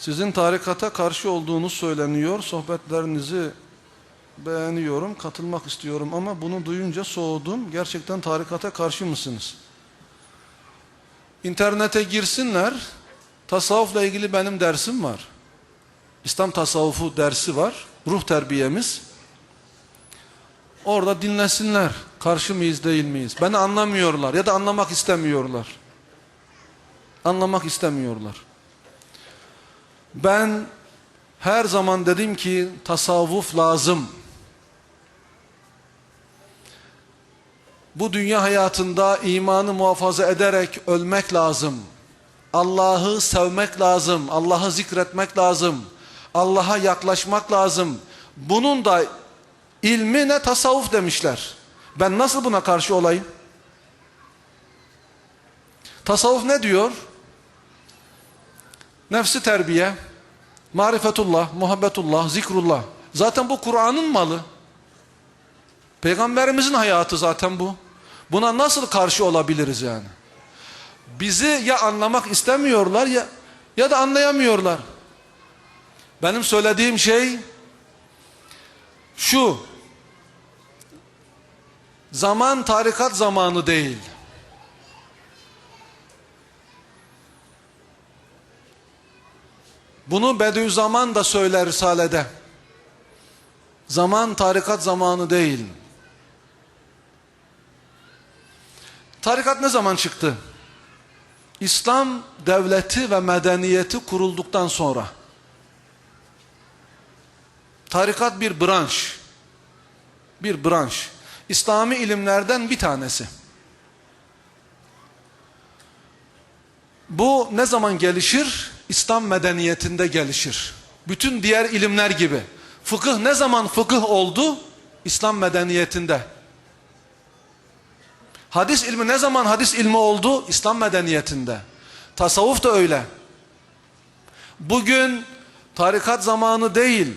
Sizin tarikata karşı olduğunuz söyleniyor. Sohbetlerinizi beğeniyorum, katılmak istiyorum ama bunu duyunca soğudum. Gerçekten tarikata karşı mısınız? İnternete girsinler. Tasavvufla ilgili benim dersim var. İslam tasavvufu dersi var. Ruh terbiyemiz. Orada dinlesinler. Karşı mıyız değil miyiz? Beni anlamıyorlar ya da anlamak istemiyorlar. Anlamak istemiyorlar. Ben her zaman dedim ki tasavvuf lazım. Bu dünya hayatında imanı muhafaza ederek ölmek lazım. Allah'ı sevmek lazım. Allah'ı zikretmek lazım. Allah'a yaklaşmak lazım. Bunun da ilmi ne tasavvuf demişler. Ben nasıl buna karşı olayım? Tasavvuf ne diyor? Nefsi terbiye, marifetullah, muhabbetullah, zikrullah. Zaten bu Kur'an'ın malı. Peygamberimizin hayatı zaten bu. Buna nasıl karşı olabiliriz yani? Bizi ya anlamak istemiyorlar ya ya da anlayamıyorlar. Benim söylediğim şey şu. Zaman tarikat zamanı değil. Bunu Bediüzzaman da söyler Risale'de. Zaman tarikat zamanı değil. Tarikat ne zaman çıktı? İslam devleti ve medeniyeti kurulduktan sonra. Tarikat bir branş. Bir branş. İslami ilimlerden bir tanesi. Bu ne zaman gelişir? İslam medeniyetinde gelişir. Bütün diğer ilimler gibi. Fıkıh ne zaman fıkıh oldu? İslam medeniyetinde. Hadis ilmi ne zaman hadis ilmi oldu? İslam medeniyetinde. Tasavvuf da öyle. Bugün tarikat zamanı değil.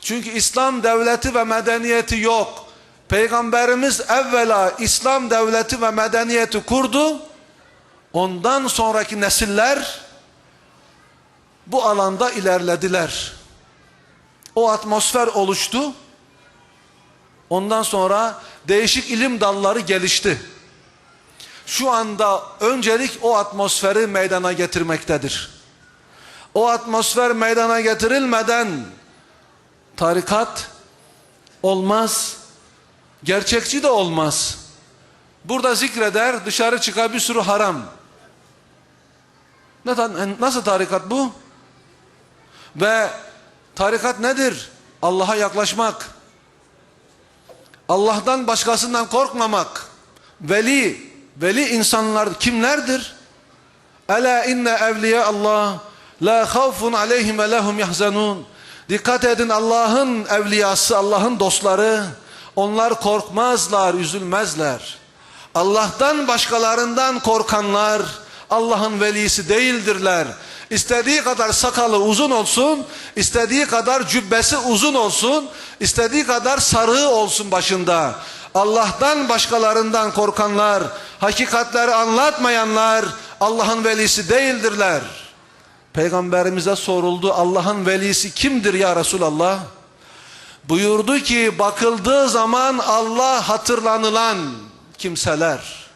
Çünkü İslam devleti ve medeniyeti yok. Peygamberimiz evvela İslam devleti ve medeniyeti kurdu. Ondan sonraki nesiller bu alanda ilerlediler. O atmosfer oluştu. Ondan sonra değişik ilim dalları gelişti. Şu anda öncelik o atmosferi meydana getirmektedir. O atmosfer meydana getirilmeden tarikat olmaz, gerçekçi de olmaz. Burada zikreder, dışarı çıkar bir sürü haram. Nasıl tarikat bu? Ve tarikat nedir? Allah'a yaklaşmak. Allah'tan başkasından korkmamak. Veli, veli insanlar kimlerdir? Ela inne evliya Allah la havfun aleyhim ve lehum yahzanun. Dikkat edin Allah'ın evliyası, Allah'ın dostları. Onlar korkmazlar, üzülmezler. Allah'tan başkalarından korkanlar Allah'ın velisi değildirler. İstediği kadar sakalı uzun olsun, istediği kadar cübbesi uzun olsun, istediği kadar sarığı olsun başında. Allah'tan başkalarından korkanlar, hakikatleri anlatmayanlar Allah'ın velisi değildirler. Peygamberimize soruldu Allah'ın velisi kimdir ya Resulallah? Buyurdu ki bakıldığı zaman Allah hatırlanılan kimseler.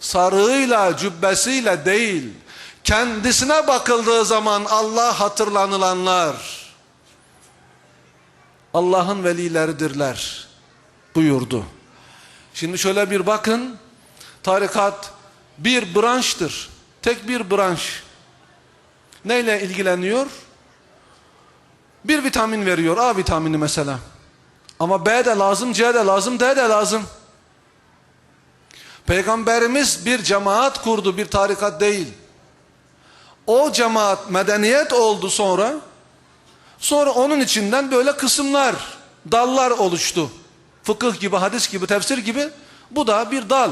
Sarığıyla cübbesiyle değil kendisine bakıldığı zaman Allah hatırlanılanlar Allah'ın velileridirler buyurdu. Şimdi şöyle bir bakın tarikat bir branştır. Tek bir branş. Neyle ilgileniyor? Bir vitamin veriyor. A vitamini mesela. Ama B de lazım, C de lazım, D de lazım. Peygamberimiz bir cemaat kurdu, bir tarikat değil. O cemaat medeniyet oldu sonra. Sonra onun içinden böyle kısımlar, dallar oluştu. Fıkıh gibi, hadis gibi, tefsir gibi. Bu da bir dal.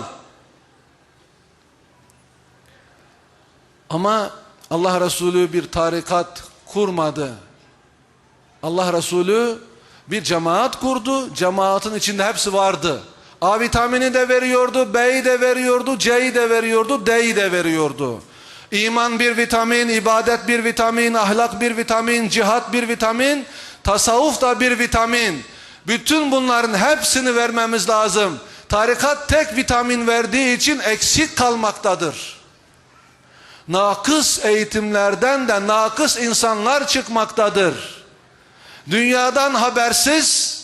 Ama Allah Resulü bir tarikat kurmadı. Allah Resulü bir cemaat kurdu. Cemaatin içinde hepsi vardı. A vitamini de veriyordu, B'yi de veriyordu, C'yi de veriyordu, D'yi de veriyordu. İman bir vitamin, ibadet bir vitamin, ahlak bir vitamin, cihat bir vitamin, tasavvuf da bir vitamin. Bütün bunların hepsini vermemiz lazım. Tarikat tek vitamin verdiği için eksik kalmaktadır. Nakıs eğitimlerden de nakıs insanlar çıkmaktadır. Dünyadan habersiz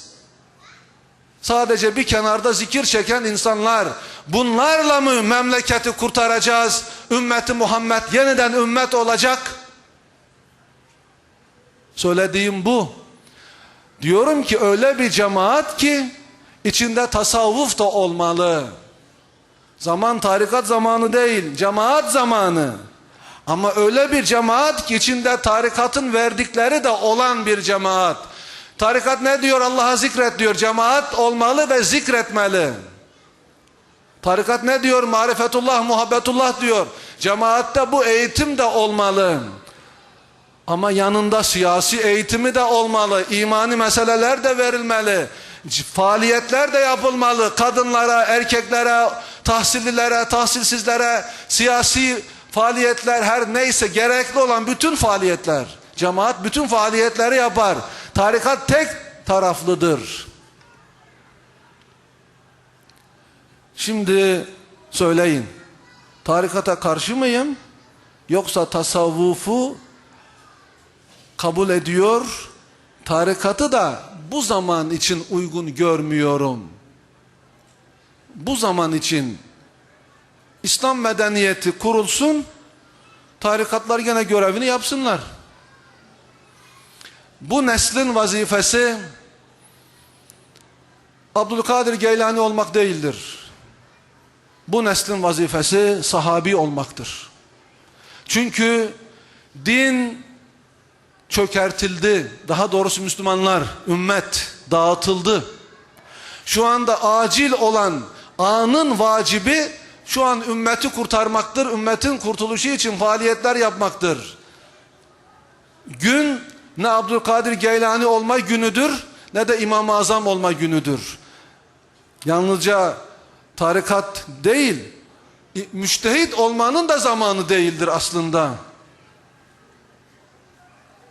sadece bir kenarda zikir çeken insanlar bunlarla mı memleketi kurtaracağız? Ümmeti Muhammed yeniden ümmet olacak. Söylediğim bu. Diyorum ki öyle bir cemaat ki içinde tasavvuf da olmalı. Zaman tarikat zamanı değil, cemaat zamanı. Ama öyle bir cemaat ki içinde tarikatın verdikleri de olan bir cemaat. Tarikat ne diyor? Allah'a zikret diyor. Cemaat olmalı ve zikretmeli. Tarikat ne diyor? Marifetullah, muhabbetullah diyor. Cemaatte bu eğitim de olmalı. Ama yanında siyasi eğitimi de olmalı. imani meseleler de verilmeli. Faaliyetler de yapılmalı. Kadınlara, erkeklere, tahsillilere, tahsilsizlere, siyasi faaliyetler her neyse gerekli olan bütün faaliyetler. Cemaat bütün faaliyetleri yapar. Tarikat tek taraflıdır. Şimdi söyleyin. Tarikata karşı mıyım? Yoksa tasavvufu kabul ediyor. Tarikatı da bu zaman için uygun görmüyorum. Bu zaman için İslam medeniyeti kurulsun. Tarikatlar gene görevini yapsınlar. Bu neslin vazifesi Abdülkadir Geylani olmak değildir. Bu neslin vazifesi sahabi olmaktır. Çünkü din çökertildi. Daha doğrusu Müslümanlar, ümmet dağıtıldı. Şu anda acil olan anın vacibi şu an ümmeti kurtarmaktır. Ümmetin kurtuluşu için faaliyetler yapmaktır. Gün ne Abdülkadir Geylani olma günüdür ne de İmam-ı Azam olma günüdür. Yalnızca tarikat değil, müştehit olmanın da zamanı değildir aslında.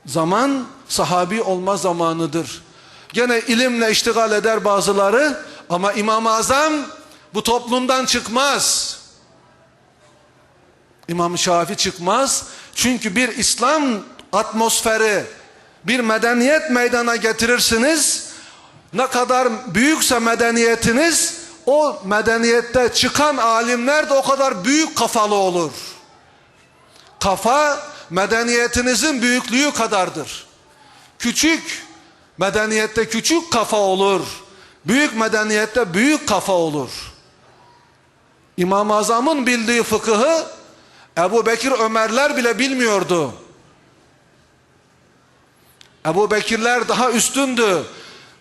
Zaman sahabi olma zamanıdır. Gene ilimle iştigal eder bazıları ama İmam-ı Azam bu toplumdan çıkmaz. İmam Şafi çıkmaz. Çünkü bir İslam atmosferi, bir medeniyet meydana getirirsiniz. Ne kadar büyükse medeniyetiniz, o medeniyette çıkan alimler de o kadar büyük kafalı olur. Kafa medeniyetinizin büyüklüğü kadardır. Küçük medeniyette küçük kafa olur. Büyük medeniyette büyük kafa olur. İmam-ı Azam'ın bildiği fıkıhı Ebu Bekir Ömerler bile bilmiyordu. Ebu Bekirler daha üstündü.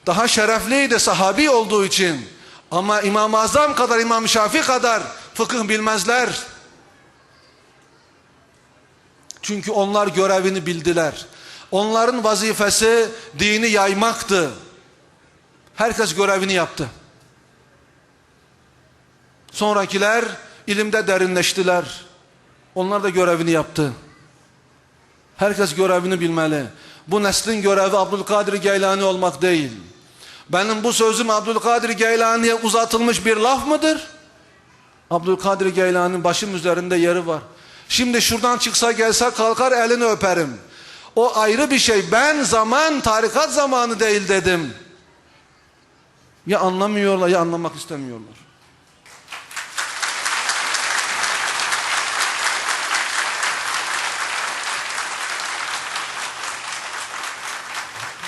Daha şerefliydi sahabi olduğu için. Ama İmam-ı Azam kadar İmam Şafi kadar fıkıh bilmezler. Çünkü onlar görevini bildiler. Onların vazifesi dini yaymaktı. Herkes görevini yaptı. Sonrakiler ilimde derinleştiler. Onlar da görevini yaptı. Herkes görevini bilmeli. Bu neslin görevi Abdülkadir Geylani olmak değil. Benim bu sözüm Abdülkadir Geylani'ye uzatılmış bir laf mıdır? Abdülkadir Geylani'nin başım üzerinde yeri var. Şimdi şuradan çıksa gelse kalkar elini öperim. O ayrı bir şey. Ben zaman tarikat zamanı değil dedim. Ya anlamıyorlar ya anlamak istemiyorlar.